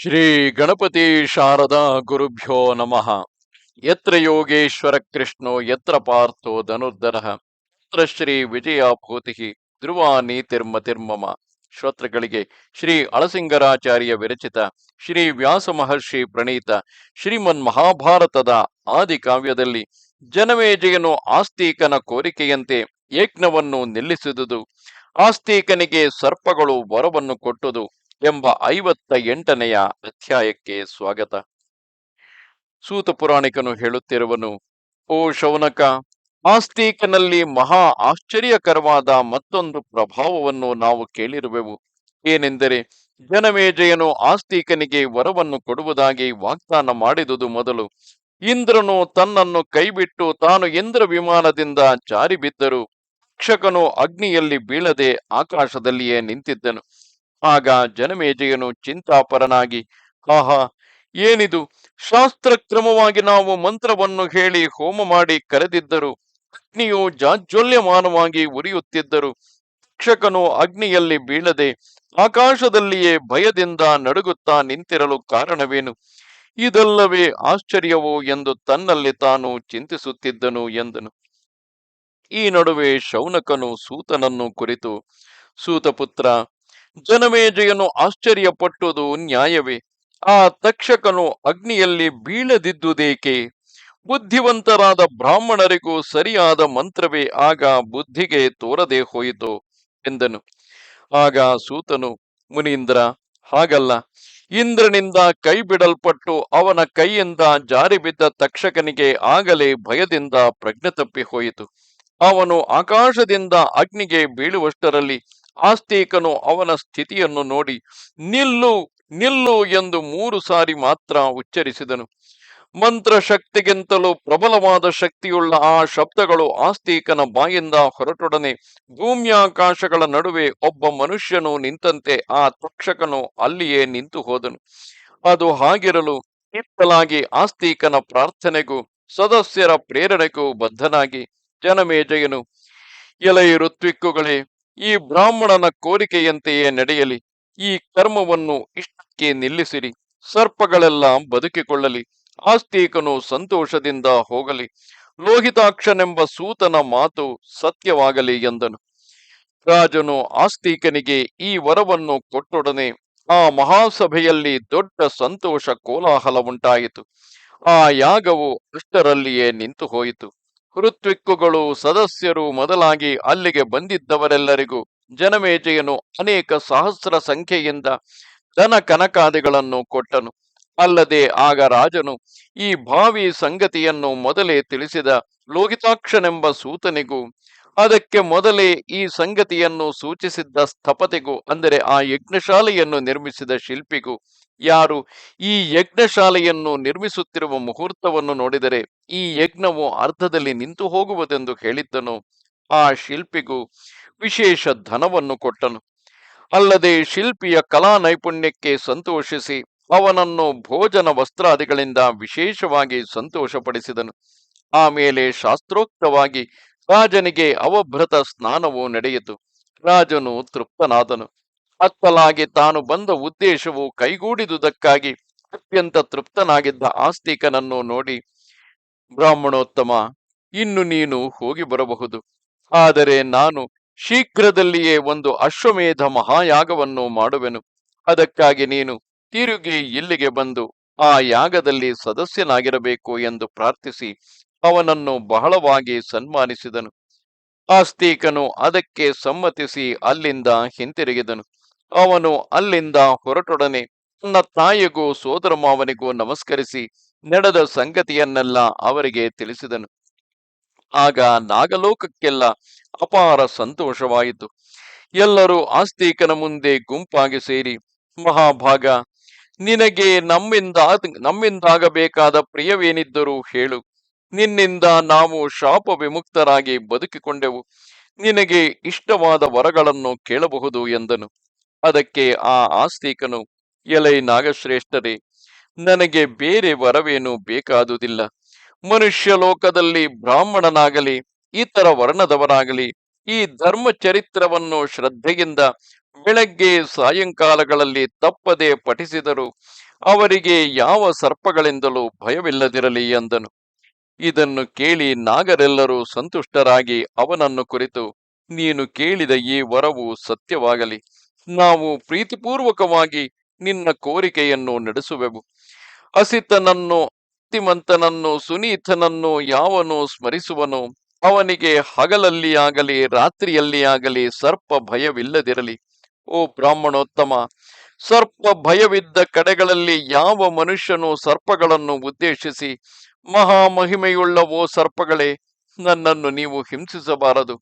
ಶ್ರೀ ಗಣಪತಿ ಶಾರದಾ ಗುರುಭ್ಯೋ ನಮಃ. ಯತ್ರ ಯೋಗೇಶ್ವರ ಕೃಷ್ಣೋ, ಯತ್ರ ಪಾರ್ಥೋ ಧನುರ್ಧರ, ಯತ್ರ ಶ್ರೀ ವಿಜಯ ಭೂತಿ ಧ್ರುವ ನೀತಿರ್ಮತಿರ್ಮಮ ಶ್ರೋತೃಗಳಿಗೆ ಶ್ರೀ ಅಳಸಿಂಗರಾಚಾರ್ಯ ವಿರಚಿತ ಶ್ರೀ ವ್ಯಾಸ ಮಹರ್ಷಿ ಪ್ರಣೀತ ಶ್ರೀಮನ್ ಮಹಾಭಾರತದ ಆದಿ ಕಾವ್ಯದಲ್ಲಿ ಜನಮೇಜಯನು ಆಸ್ತಿಕನ ಕೋರಿಕೆಯಂತೆ ಯಜ್ಞವನ್ನು ನಿಲ್ಲಿಸಿದುದು. ಆಸ್ತಿಕನಿಗೆ ಸರ್ಪಗಳು ವರವನ್ನು ಕೊಟ್ಟುದು. ಎಂಬ ಐವತ್ತ ಎಂಟನೆಯ ಅಧ್ಯಾಯಕ್ಕೆ ಸ್ವಾಗತ. ಸೂತ ಪುರಾಣಿಕನು ಹೇಳುತ್ತಿರುವನು, ಓ ಶೌನಕ, ಆಸ್ತಿಕನಲ್ಲಿ ಮಹಾ ಆಶ್ಚರ್ಯಕರವಾದ ಮತ್ತೊಂದು ಪ್ರಭಾವವನ್ನು ನಾವು ಕೇಳಿರುವೆವು. ಏನೆಂದರೆ, ಜನಮೇಜಯನು ಆಸ್ತಿಕನಿಗೆ ವರವನ್ನು ಕೊಡುವುದಾಗಿ ವಾಗ್ದಾನ ಮಾಡಿದುದು ಮೊದಲು. ಇಂದ್ರನು ತನ್ನನ್ನು ಕೈಬಿಟ್ಟು ತಾನು ಇಂದ್ರ ವಿಮಾನದಿಂದ ಜಾರಿ ಬಿದ್ದರು ತಕ್ಷಕನು ಅಗ್ನಿಯಲ್ಲಿ ಬೀಳದೆ ಆಕಾಶದಲ್ಲಿಯೇ ನಿಂತಿದ್ದನು. ಆಗ ಜನಮೇಜಯನು ಚಿಂತಾಪರನಾಗಿ, ಆಹಾ, ಏನಿದು? ಶಾಸ್ತ್ರ ಕ್ರಮವಾಗಿ ನಾವು ಮಂತ್ರವನ್ನು ಹೇಳಿ ಹೋಮ ಮಾಡಿ ಕರೆದಿದ್ದರು. ಅಗ್ನಿಯು ಜಾಜ್ವಲ್ಯಮಾನವಾಗಿ ಉರಿಯುತ್ತಿದ್ದರು. ಶಿಕ್ಷಕನು ಅಗ್ನಿಯಲ್ಲಿ ಬೀಳದೆ ಆಕಾಶದಲ್ಲಿಯೇ ಭಯದಿಂದ ನಡುಗುತ್ತಾ ನಿಂತಿರಲು ಕಾರಣವೇನು? ಇದಲ್ಲವೇ ಆಶ್ಚರ್ಯವೋ ಎಂದು ತನ್ನಲ್ಲಿ ತಾನು ಚಿಂತಿಸುತ್ತಿದ್ದನು ಎಂದನು. ಈ ನಡುವೆ ಶೌನಕನು ಸೂತನನ್ನು ಕುರಿತು, ಸೂತಪುತ್ರ ಜನಮೇಜಯನು ಆಶ್ಚರ್ಯಪಟ್ಟುದು ನ್ಯಾಯವೇ. ಆ ತಕ್ಷಕನು ಅಗ್ನಿಯಲ್ಲಿ ಬೀಳದಿದ್ದುದೇಕೆ? ಬುದ್ಧಿವಂತರಾದ ಬ್ರಾಹ್ಮಣರಿಗೂ ಸರಿಯಾದ ಮಂತ್ರವೇ ಆಗ ಬುದ್ಧಿಗೆ ತೋರದೆ ಹೋಯಿತು ಎಂದನು. ಆಗ ಸೂತನು, ಮುನೀಂದ್ರ, ಹಾಗಲ್ಲ. ಇಂದ್ರನಿಂದ ಕೈ ಬಿಡಲ್ಪಟ್ಟು ಅವನ ಕೈಯಿಂದ ಜಾರಿ ಬಿದ್ದ ತಕ್ಷಕನಿಗೆ ಆಗಲೇ ಭಯದಿಂದ ಪ್ರಜ್ಞೆ ತಪ್ಪಿ ಹೋಯಿತು ಅವನು ಆಕಾಶದಿಂದ ಅಗ್ನಿಗೆ ಬೀಳುವಷ್ಟರಲ್ಲಿ ಆಸ್ತಿಕನು ಅವನ ಸ್ಥಿತಿಯನ್ನು ನೋಡಿ, ನಿಲ್ಲು ನಿಲ್ಲು ಎಂದು ಮೂರು ಸಾರಿ ಮಾತ್ರ ಉಚ್ಚರಿಸಿದನು. ಮಂತ್ರ ಶಕ್ತಿಗಿಂತಲೂ ಪ್ರಬಲವಾದ ಶಕ್ತಿಯುಳ್ಳ ಆ ಶಬ್ದಗಳು ಆಸ್ತಿಕನ ಬಾಯಿಂದ ಹೊರಟೊಡನೆ, ಭೂಮ್ಯಾಕಾಶಗಳ ನಡುವೆ ಒಬ್ಬ ಮನುಷ್ಯನು ನಿಂತಂತೆ ಆ ತಕ್ಷಕನು ಅಲ್ಲಿಯೇ ನಿಂತು ಹೋದನು. ಅದು ಹಾಗಿರಲು ಇತ್ತಲಾಗಿ ಆಸ್ತಿಕನ ಪ್ರಾರ್ಥನೆಗೂ, ಸದಸ್ಯರ ಪ್ರೇರಣೆಗೂ ಬದ್ಧನಾಗಿ, ಜನಮೇಜಯನು, ಎಲೈ ಋತ್ವಿಕ್ಕುಗಳೇ ಈ ಬ್ರಾಹ್ಮಣನ ಕೋರಿಕೆಯಂತೆಯೇ ನಡೆಯಲಿ, ಈ ಕರ್ಮವನ್ನು ಇಷ್ಟಕ್ಕೆ ನಿಲ್ಲಿಸಿರಿ, ಸರ್ಪಗಳೆಲ್ಲ ಬದುಕಿಕೊಳ್ಳಲಿ, ಆಸ್ತಿಕನು ಸಂತೋಷದಿಂದ ಹೋಗಲಿ, ಲೋಹಿತಾಕ್ಷನೆಂಬ ಸೂತನ ಮಾತು ಸತ್ಯವಾಗಲಿ ಎಂದನು. ರಾಜನು ಆಸ್ತಿಕನಿಗೆ ಈ ವರವನ್ನು ಕೊಟ್ಟೊಡನೆ ಆ ಮಹಾಸಭೆಯಲ್ಲಿ ದೊಡ್ಡ ಸಂತೋಷ ಕೋಲಾಹಲ ಉಂಟಾಯಿತು. ಆ ಯಾಗವು ಅಷ್ಟರಲ್ಲಿಯೇ ನಿಂತು ಹೋಯಿತು ಋತ್ವಿಕ್ಕುಗಳು ಸದಸ್ಯರು ಮೊದಲಾಗಿ ಅಲ್ಲಿಗೆ ಬಂದಿದ್ದವರೆಲ್ಲರಿಗೂ ಜನಮೇಜೆಯನು ಅನೇಕ ಸಹಸ್ರ ಸಂಖ್ಯೆಯಿಂದ ಧನ ಕನಕಾದಿಗಳನ್ನು ಕೊಟ್ಟನು. ಅಲ್ಲದೆ ಆಗ ರಾಜನು ಈ ಭಾವಿ ಸಂಗತಿಯನ್ನು ಮೊದಲೇ ತಿಳಿಸಿದ ಲೋಹಿತಾಕ್ಷನೆಂಬ ಸೂತನಿಗೂ ಅದಕ್ಕೆ ಮೊದಲೇ ಈ ಸಂಗತಿಯನ್ನು ಸೂಚಿಸಿದ್ದ ಸ್ಥಪತಿಗೂ, ಅಂದರೆ ಆ ಯಜ್ಞಶಾಲೆಯನ್ನು ನಿರ್ಮಿಸಿದ ಶಿಲ್ಪಿಗೂ, ಯಾರು ಈ ಯಜ್ಞಶಾಲೆಯನ್ನು ನಿರ್ಮಿಸುತ್ತಿರುವ ಮುಹೂರ್ತವನ್ನು ನೋಡಿದರೆ ಈ ಯಜ್ಞವು ಅರ್ಧದಲ್ಲಿ ನಿಂತು ಹೋಗುವುದೆಂದು ಹೇಳಿದ್ದನು. ಆ ಶಿಲ್ಪಿಗೂ ವಿಶೇಷ ಧನವನ್ನು ಕೊಟ್ಟನು. ಅಲ್ಲದೆ ಶಿಲ್ಪಿಯ ಕಲಾ ನೈಪುಣ್ಯಕ್ಕೆ ಸಂತೋಷಿಸಿ ಅವನನ್ನು ಭೋಜನ ವಸ್ತ್ರಾದಿಗಳಿಂದ ವಿಶೇಷವಾಗಿ ಸಂತೋಷಪಡಿಸಿದನು. ಆಮೇಲೆ ಶಾಸ್ತ್ರೋಕ್ತವಾಗಿ ರಾಜನಿಗೆ ಅವಭ್ರತ ಸ್ನಾನವು ನಡೆಯಿತು. ರಾಜನು ತೃಪ್ತನಾದನು. ಅತ್ತಲಾಗಿ ತಾನು ಬಂದ ಉದ್ದೇಶವು ಕೈಗೂಡಿದುದಕ್ಕಾಗಿ ಅತ್ಯಂತ ತೃಪ್ತನಾಗಿದ್ದ ಆಸ್ತಿಕನನ್ನು ನೋಡಿ, ಬ್ರಾಹ್ಮಣೋತ್ತಮ, ಇನ್ನು ನೀನು ಹೋಗಿ ಬರಬಹುದು. ಆದರೆ ನಾನು ಶೀಘ್ರದಲ್ಲಿಯೇ ಒಂದು ಅಶ್ವಮೇಧ ಮಹಾಯಾಗವನ್ನು ಮಾಡುವೆನು. ಅದಕ್ಕಾಗಿ ನೀನು ತಿರುಗಿ ಇಲ್ಲಿಗೆ ಬಂದು ಆ ಯಾಗದಲ್ಲಿ ಸದಸ್ಯನಾಗಿರಬೇಕು ಎಂದು ಪ್ರಾರ್ಥಿಸಿ. ಅವನನ್ನು ಬಹಳವಾಗಿ ಸನ್ಮಾನಿಸಿದನು. ಆಸ್ತಿಕನು ಅದಕ್ಕೆ ಸಮ್ಮತಿಸಿ ಅಲ್ಲಿಂದ ಹಿಂತಿರುಗಿದನು. ಅವನು ಅಲ್ಲಿಂದ ಹೊರಟೊಡನೆ ತನ್ನ ತಾಯಿಗೂ ಸೋದರ ಮಾವನಿಗೂ ನಮಸ್ಕರಿಸಿ ನಡೆದ ಸಂಗತಿಯನ್ನೆಲ್ಲ ಅವರಿಗೆ ತಿಳಿಸಿದನು. ಆಗ ನಾಗಲೋಕಕ್ಕೆಲ್ಲ ಅಪಾರ ಸಂತೋಷವಾಯಿತು. ಎಲ್ಲರೂ ಆಸ್ತಿಕನ ಮುಂದೆ ಗುಂಪಾಗಿ ಸೇರಿ, ಮಹಾಭಾಗ, ನಿನಗೆ ನಮ್ಮಿಂದ, ನಮ್ಮಿಂದಾಗಬೇಕಾದ ಪ್ರಿಯವೇನಿದ್ದರೂ ಹೇಳು. ನಿನ್ನಿಂದ ನಾವು ಶಾಪ ವಿಮುಕ್ತರಾಗಿ ಬದುಕಿಕೊಂಡೆವು. ನಿನಗೆ ಇಷ್ಟವಾದ ವರಗಳನ್ನು ಕೇಳಬಹುದು ಎಂದನು. ಅದಕ್ಕೆ ಆ ಆಸ್ತಿಕನು, ಎಲೈ ನಾಗಶ್ರೇಷ್ಠರೇ, ನನಗೆ ಬೇರೆ ವರವೇನು ಬೇಕಾದುದಿಲ್ಲ. ಮನುಷ್ಯ ಲೋಕದಲ್ಲಿ ಬ್ರಾಹ್ಮಣನಾಗಲಿ, ಇತರ ವರ್ಣದವರಾಗಲಿ, ಈ ಧರ್ಮ ಚರಿತ್ರವನ್ನು ಶ್ರದ್ಧೆಯಿಂದ ಬೆಳಗ್ಗೆ ಸಾಯಂಕಾಲಗಳಲ್ಲಿ ತಪ್ಪದೆ ಪಠಿಸಿದರು ಅವರಿಗೆ ಯಾವ ಸರ್ಪಗಳಿಂದಲೂ ಭಯವಿಲ್ಲದಿರಲಿ ಎಂದನು. ಇದನ್ನು ಕೇಳಿ ನಾಗರೆಲ್ಲರೂ ಸಂತುಷ್ಟರಾಗಿ ಅವನನ್ನು ಕುರಿತು, ನೀನು ಕೇಳಿದ ಈ ವರವು ಸತ್ಯವಾಗಲಿ. ನಾವು ಪ್ರೀತಿಪೂರ್ವಕವಾಗಿ ನಿನ್ನ ಕೋರಿಕೆಯನ್ನು ನಡೆಸುವೆವು. ಅಸಿತನನ್ನು, ಅತಿಮಂತನನ್ನು, ಸುನೀತನನ್ನು ಯಾವನು ಸ್ಮರಿಸುವನು? ಅವನಿಗೆ ಹಗಲಲ್ಲಿ ಆಗಲಿ, ರಾತ್ರಿಯಲ್ಲಿ ಆಗಲಿ ಸರ್ಪ ಭಯವಿಲ್ಲದಿರಲಿ. ಓ ಬ್ರಾಹ್ಮಣೋತ್ತಮ, ಸರ್ಪ ಭಯವಿದ್ದ ಕಡೆಗಳಲ್ಲಿ ಯಾವ ಮನುಷ್ಯನು ಸರ್ಪಗಳನ್ನು ಉದ್ದೇಶಿಸಿ ಮಹಾಮಹಿಮೆಯುಳ್ಳ ಓ ಸರ್ಪಗಳೇ, ನನ್ನನ್ನು ನೀವು ಹಿಂಸಿಸಬಾರದು.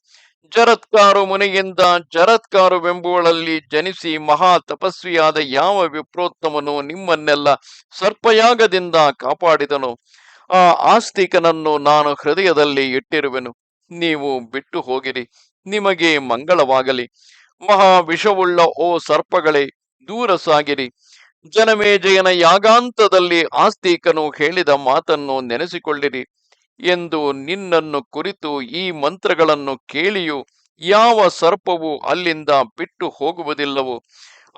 ಜರತ್ಕಾರು ಮುನಿಯಿಂದ ಜರತ್ಕಾರುವೆಂಬುವಳಲ್ಲಿ ಜನಿಸಿ ಮಹಾ ತಪಸ್ವಿಯಾದ ಯಾವ ವಿಪ್ರೋತ್ತಮನು ನಿಮ್ಮನ್ನೆಲ್ಲ ಸರ್ಪಯಾಗದಿಂದ ಕಾಪಾಡಿದನು? ಆ ಆಸ್ತಿಕನನ್ನು ನಾನು ಹೃದಯದಲ್ಲಿ ಇಟ್ಟಿರುವೆನು. ನೀವು ಬಿಟ್ಟು ಹೋಗಿರಿ ನಿಮಗೆ ಮಂಗಳವಾಗಲಿ. ಮಹಾ ವಿಷವುಳ್ಳ ಓ ಸರ್ಪಗಳೇ, ದೂರ ಸಾಗಿರಿ. ಜನಮೇಜಯನ ಯಾಗಾಂತದಲ್ಲಿ ಆಸ್ತಿಕನು ಹೇಳಿದ ಮಾತನ್ನು ನೆನೆಸಿಕೊಳ್ಳಿರಿ ಎಂದು ನಿನ್ನನ್ನು ಕುರಿತು ಈ ಮಂತ್ರಗಳನ್ನು ಕೇಳಿಯೂ ಯಾವ ಸರ್ಪವು ಅಲ್ಲಿಂದ ಬಿಟ್ಟು ಹೋಗುವುದಿಲ್ಲವು.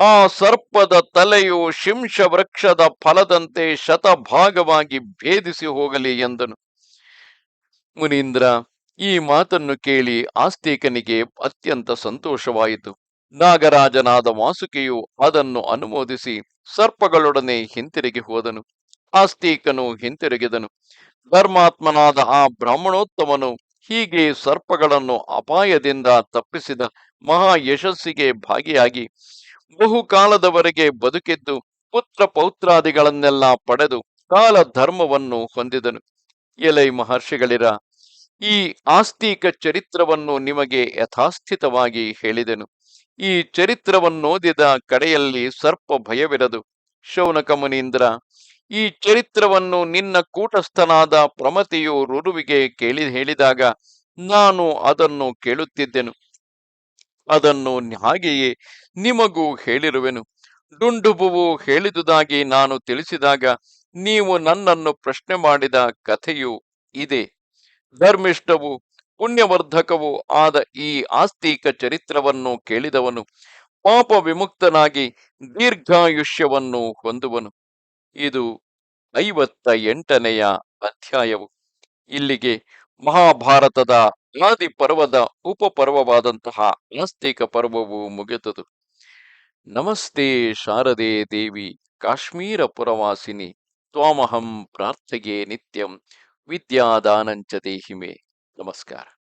ಆ ಸರ್ಪದ ತಲೆಯು ಶಿಂಶ ವೃಕ್ಷದ ಫಲದಂತೆ ಶತಭಾಗವಾಗಿ ಭೇದಿಸಿ ಹೋಗಲಿ ಎಂದನು. ಮುನೀಂದ್ರ, ಈ ಮಾತನ್ನು ಕೇಳಿ ಆಸ್ತಿಕನಿಗೆ ಅತ್ಯಂತ ಸಂತೋಷವಾಯಿತು. ನಾಗರಾಜನಾದ ವಾಸುಕಿಯು ಅದನ್ನು ಅನುಮೋದಿಸಿ ಸರ್ಪಗಳೊಡನೆ ಹಿಂತಿರುಗಿ ಹೋದನು. ಆಸ್ತಿಕನು ಹಿಂತಿರುಗಿದನು. ಧರ್ಮಾತ್ಮನಾದ ಆ ಬ್ರಾಹ್ಮಣೋತ್ತಮನು ಹೀಗೆ ಸರ್ಪಗಳನ್ನು ಅಪಾಯದಿಂದ ತಪ್ಪಿಸಿದ ಮಹಾ ಯಶಸ್ಸಿಗೆ ಭಾಗಿಯಾಗಿ ಬಹುಕಾಲದವರೆಗೆ ಬದುಕಿದ್ದು ಪುತ್ರ ಪೌತ್ರಾದಿಗಳನ್ನೆಲ್ಲ ಪಡೆದು ಕಾಲ ಧರ್ಮವನ್ನು ಹೊಂದಿದನು. ಎಲೈ ಮಹರ್ಷಿಗಳಿರ, ಈ ಆಸ್ತಿಕ ಚರಿತ್ರವನ್ನು ನಿಮಗೆ ಯಥಾಸ್ಥಿತವಾಗಿ ಹೇಳಿದೆನು. ಈ ಚರಿತ್ರವನ್ನೋದಿದ ಕಡೆಯಲ್ಲಿ ಸರ್ಪ ಭಯವಿರದು. ಶೌನಕ ಮುನೀಂದ್ರ, ಈ ಚರಿತ್ರವನ್ನು ನಿನ್ನ ಕೂಟಸ್ಥನಾದ ಪ್ರಮತಿಯು ರುರುವಿಗೆ ಕೇಳಿ ಹೇಳಿದಾಗ ನಾನು ಅದನ್ನು ಕೇಳುತ್ತಿದ್ದೆನು. ಅದನ್ನು ಹಾಗೆಯೇ ನಿಮಗೂ ಹೇಳಿರುವೆನು. ಡುಂಡುಬುವು ಹೇಳಿದುದಾಗಿ ನಾನು ತಿಳಿಸಿದಾಗ ನೀವು ನನ್ನನ್ನು ಪ್ರಶ್ನೆ ಮಾಡಿದ ಕಥೆಯು ಇದೆ. ಧರ್ಮಿಷ್ಠವು ಪುಣ್ಯವರ್ಧಕವೂ ಆದ ಈ ಆಸ್ತಿಕ ಚರಿತ್ರವನ್ನು ಕೇಳಿದವನು ಪಾಪ ವಿಮುಕ್ತನಾಗಿ ದೀರ್ಘಾಯುಷ್ಯವನ್ನು ಹೊಂದುವನು. ಇದು ಐವತ್ತ ಎಂಟನೆಯ ಅಧ್ಯಾಯವು. ಇಲ್ಲಿಗೆ ಮಹಾಭಾರತದ ಆದಿ ಪರ್ವದ ಉಪಪರ್ವವಾದಂತಹ ಆಸ್ತಿಕ ಪರ್ವವು ಮುಗಿದುದು. ನಮಸ್ತೆ ಶಾರದೆ ದೇವಿ ಕಾಶ್ಮೀರ ಪುರವಾಸಿನಿ. ತ್ವಾಮಹಂ ಪ್ರಾರ್ಥೆಗೆ ನಿತ್ಯಂ ವಿದ್ಯಾದಾನಂಚ ದೇಹಿಮೆ. Namaskar.